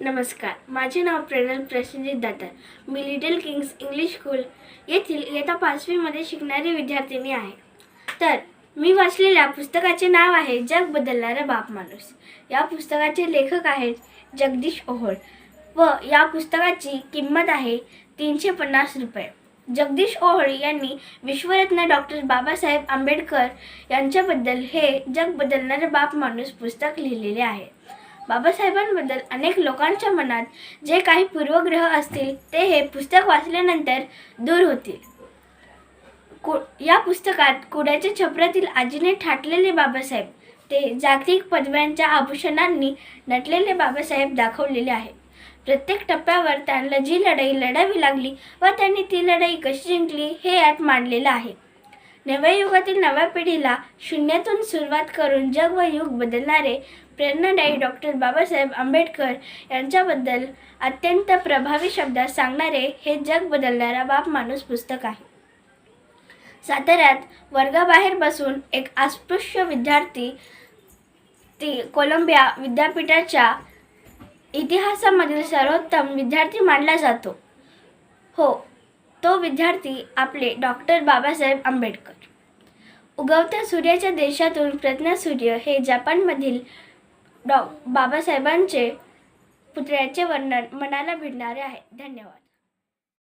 नमस्कार. माझे नाव प्रणल प्रसंजित दातार मी लिटल किंग्स इंग्लिश स्कूल येथील इयत्ता पाचवीमध्ये शिकणारी विद्यार्थिनी आहे. तर मी वाचलेल्या पुस्तकाचे नाव आहे जग बदलणारा बाप माणूस. या पुस्तकाचे लेखक आहेत जगदीश ओहोळ व या पुस्तकाची किंमत आहे तीनशे पन्नास रुपये. जगदीश ओहोळ यांनी विश्वरत्न डॉक्टर बाबासाहेब आंबेडकर यांच्याबद्दल हे जग बदलणारे बाप माणूस पुस्तक लिहिलेले आहे. बाबासाहेबांबद्दल अनेक लोकांच्या मनात जे काही पूर्वग्रह असतील ते हे पुस्तक वाचल्यानंतर दूर होतील. कु या पुस्तकात कुड्याच्या छपरातील आजीने ठाटलेले बाबासाहेब ते जागतिक पदव्यांच्या आभूषणांनी नटलेले बाबासाहेब दाखवलेले आहे प्रत्येक टप्प्यावर त्यांना जी लढाई लढावी लागली व त्यांनी ती लढाई कशी जिंकली हे यात मांडलेलं आहे. नव्या युगातील नव्या पिढीला शून्यातून सुरुवात करून जग व युग बदलणारे प्रेरणादायी डॉक्टर बाबासाहेब आंबेडकर यांच्याबद्दल अत्यंत प्रभावी शब्दात सांगणारे हे जग बदलणारा बाप माणूस पुस्तक आहे. साताऱ्यात वर्गाबाहेर बसून एक अस्पृश्य विद्यार्थी ती कोलंबिया विद्यापीठाच्या इतिहासामधील सर्वोत्तम विद्यार्थी मानला जातो. हो तो विद्यार्थी आपले डॉक्टर बाबासाहेब आंबेडकर. उगवत्या सूर्याच्या देशातून प्रज्ञासूर्य हे जपानमधील डॉ. बाबासाहेबांचे पुतळ्याचे वर्णन मनाला भिडणारे आहे. धन्यवाद.